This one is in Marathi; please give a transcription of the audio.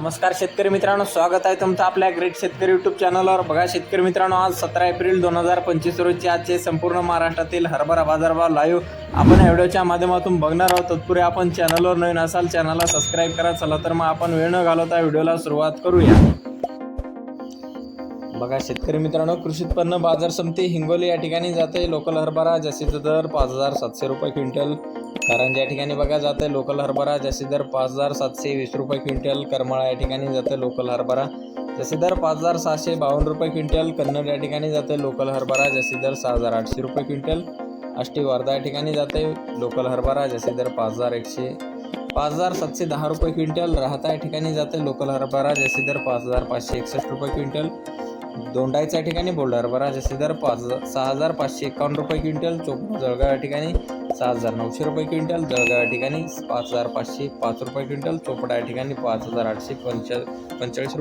नमस्कार शेतकरी मित्रांनो स्वागत आहे तुमचं आपल्या ग्रेट शेतकरी यूट्यूब चॅनलवर बघा शेतकरी मित्रांनो आज सतरा एप्रिल दोन हजार पंचवीस रोजी आजचे संपूर्ण महाराष्ट्रातील हरभरा बाजारभाव लाईव्ह आपण व्हिडिओच्या माध्यमातून बघणार आहोत. तत्पूर्वी आपण चॅनलवर नवीन असाल चॅनलला सबस्क्राईब करा. चला तर मग आपण वेळ न घालवता व्हिडिओला सुरुवात करूया. बघा शेतकरी मित्रांनो कृषी उत्पन्न बाजार समिती हिंगोली या ठिकाणी जाते. लोकल हरभरा जास्तीचा दर पाच हजार सातशे रुपये क्विंटल. कारण या ठिकाणी बघा जाते लोकल हरभरा जसे दर पाच हजार सातशे वीस रुपये क्विंटल करमाळा या ठिकाणी जाते लोकल हरभरा. जसे दर पाच हजार सहाशे बावन्न रुपये क्विंटल कन्नड या ठिकाणी जाते लोकल हरभरा जसे दर सहा हजार आठशे रुपये क्विंटल आष्टी वर्धा या ठिकाणी जाते लोकल हरभरा जसे दर पाच हजार एकशे पाच हजार सातशे दहा रुपये क्विंटल राहता या ठिकाणी जाते लोकल हरभरा जसे दर पाच हजार पाचशे एकसष्ट रुपये क्विंटल दोंडाईच्या ठिकाणी बोल्डर हरभरा जसे दर पाच सहा हजार पाचशे एकावन्न रुपये क्विंटल चोप जळगाव या ठिकाणी सहा हजार नऊशे रुपये क्विंटल जळगाव या ठिकाणी पाच हजार पाचशे पाच रुपये क्विंटल चोपडा या ठिकाणी पाच हजार आठशे पंचा पंचेचाळीस रुपये